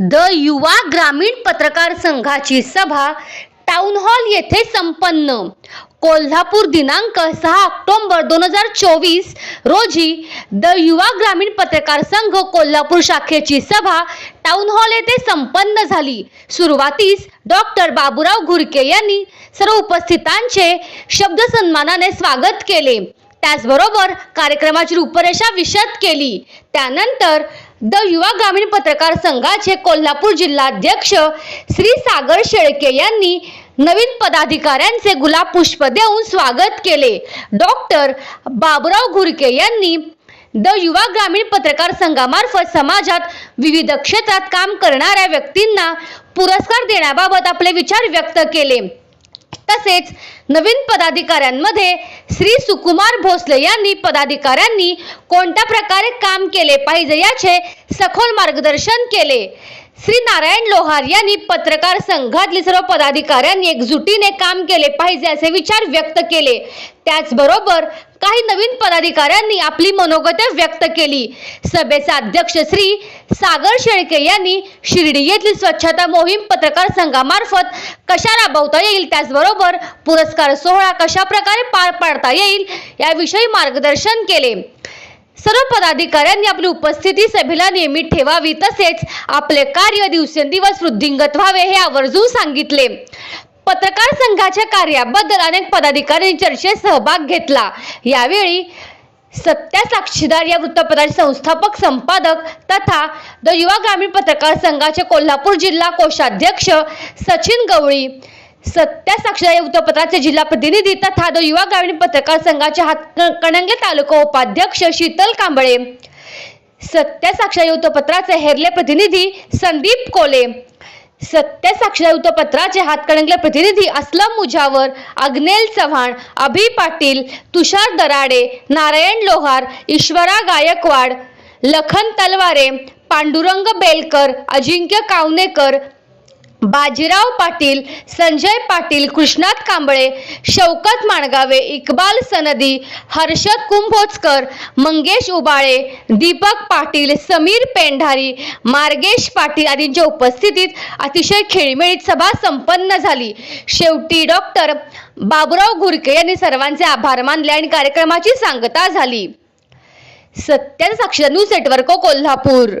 The युवा ग्रामीण पत्रकार संघाची सभा टाउन हॉल येथे संपन्न. कोल्हापूर दिनांक सहा ऑक्टोंबर दोन हजार चोवीस रोजी द युवा ग्रामीण पत्रकार संघ कोल्हापूर शाखेची सभा टाउन हॉल येथे संपन्न झाली. सुरुवातीस डॉक्टर बाबूराव घुरके यांनी सर्व उपस्थितांचे शब्द सन्मानाने स्वागत केले. त्याचबरोबर कार्यक्रमाची रूपरेषा विशद केली. त्यानंतर द युवा ग्रामीण पत्रकार संघाचे कोल्हापूर जिल्हाध्यक्ष श्री सागर शेळके यांनी नवीन पदाधिकाऱ्यांचे गुलाब पुष्प देऊन स्वागत केले. डॉक्टर बाबुराव घुरके यांनी द युवा ग्रामीण पत्रकार संघामार्फत समाजात विविध क्षेत्रात काम करणाऱ्या व्यक्तींना पुरस्कार देण्याबाबत आपले विचार व्यक्त केले. तसेच नवीन पदाधिकाऱ्यांमध्ये श्री सुकुमार भोसले यांनी पदाधिकाऱ्यांनी कोणत्या प्रकारे काम केले पाहिजे याचे सखोल मार्गदर्शन केले. श्री नारायण लोहार यांनी पत्रकार संघातली सर्व पदाधिकाऱ्यांनी एकजुटीने काम केले पाहिजे असे विचार व्यक्त केले. त्याचबरोबर काही नवीन पदाधिकाऱ्यांनी आपली मनोगत व्यक्त केली. सभेचे अध्यक्ष श्री सागर शेळके यांनी शिर्डी येथील स्वच्छता मोहीम पत्रकार संघामार्फत कशा राबवता येईल त्याचबरोबर पुरस्कार सोहळा कशा प्रकारे पार पाडता येईल याविषयी मार्गदर्शन केले. सर्व पदाधिकाऱ्यांनी आपली उपस्थिती सभेला नियमित ठेवावी तसेच आपले कार्य दिवसेंदिवस वृद्धिंगत व्हावे हे आवर्जून सांगितले. पत्रकार संघाच्या कार्याबद्दल अनेक पदाधिकाऱ्यांनी चर्चेत सहभाग घेतला. यावेळी सत्या साक्षीदार या वृत्तपत्राचे संस्थापक संपादक तथा द युवा ग्रामीण पत्रकार संघाचे कोल्हापूर जिल्हा कोषाध्यक्ष सचिन गवळी सत्या साक्षर या वृत्तपत्राचे जिल्हा प्रतिनिधी तथा दो युवा ग्रामीण पत्रकार संघाचे हातकणंगले तालुका उपाध्यक्ष शीतल कांबळे. सत्या साक्षर वृत्तपत्राचे हेरले प्रतिनिधी संदीप कोले. सत्य साक्षर वृत्तपत्राचे हातकणंगले प्रतिनिधी असलम मुजावर अग्नेल चव्हाण अभि पाटील तुषार दराडे नारायण लोहार ईश्वरा गायकवाड लखन तलवारे पांडुरंग बेलकर अजिंक्य कावनेकर बाजीराव पाटील संजय पाटील कृष्णात कांबळे शौकत माणगावे इक्बाल सनदी हर्षद कुंभोजकर मंगेश उबाळे दीपक पाटील समीर पेंढारी मार्गेश पाटील आदींच्या उपस्थितीत अतिशय खेळीमेळीत सभा संपन्न झाली. शेवटी डॉक्टर बाबुराव घुरके यांनी सर्वांचे आभार मानले आणि कार्यक्रमाची सांगता झाली. सत्याचा साक्षीदार न्यूज नेटवर्क कोल्हापूर.